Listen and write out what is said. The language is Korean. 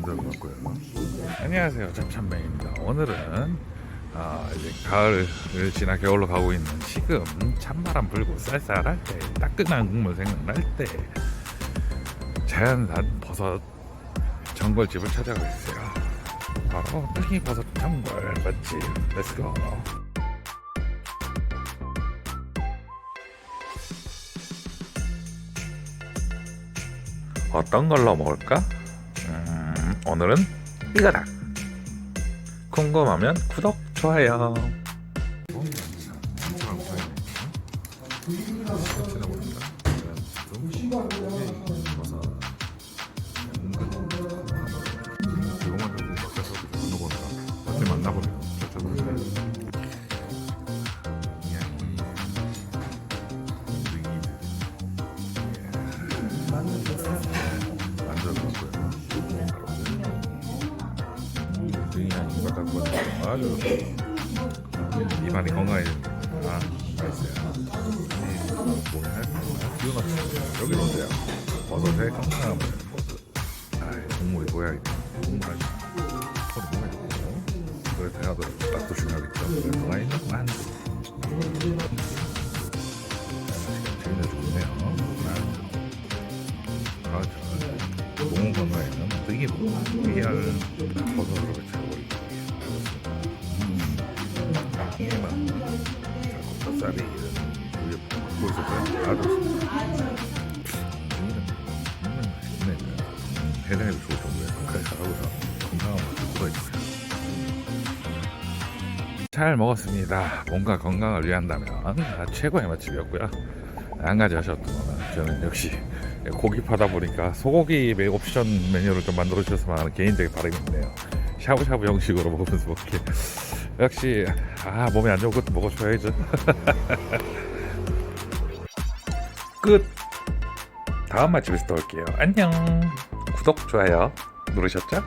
만들어 봤고요. 안녕하세요, 참참맨입니다. 오늘은 아, 이제 가을을 지나 겨울로 가고 있는 지금 찬바람 불고 쌀쌀할 때 따끈한 국물 생각날 때 자연산 버섯 전골집을 찾아가고 있어요. 바로 뜨기 버섯 전골 맛집. 렛츠고. 어떤 걸로 먹을까? 음, 오늘은 이거다. 궁금하면 구독, 좋아요. 만나보면 만들어봤고요. 등이랑 이발 갖고 왔는데 아주 입안이 건강해집니다. 아, 맛있어요. 뭐냐? 기운없어 여기 오세요. 버섯의 건강함을 버섯. 아, 국물이 뭐야 이거? 국물 아주 소리 뭐야 이거? 그래 대화도 맛도 중요하겠죠. 그래서 와인은 만두. 건강해는 되게 버섯으로 채워버리고 음, 이만 닭살이 건강한 맛을 구해주세요 잘 먹었습니다. 뭔가 건강을 위한다면 아, 최고의 맛집이었고요. 하셨던 거는 저는 역시 고기 파다 보니까 소고기 메- 옵션 메뉴를 좀 만들어 주셨으면 하는 개인적인 바람이 있네요. 샤브샤브 형식으로 먹으면서 먹기. 역시 아 몸에 안 좋은 것도 먹어줘야죠. 끝. 다음 맛집에서 또 올게요. 안녕. 구독 좋아요 누르셨죠?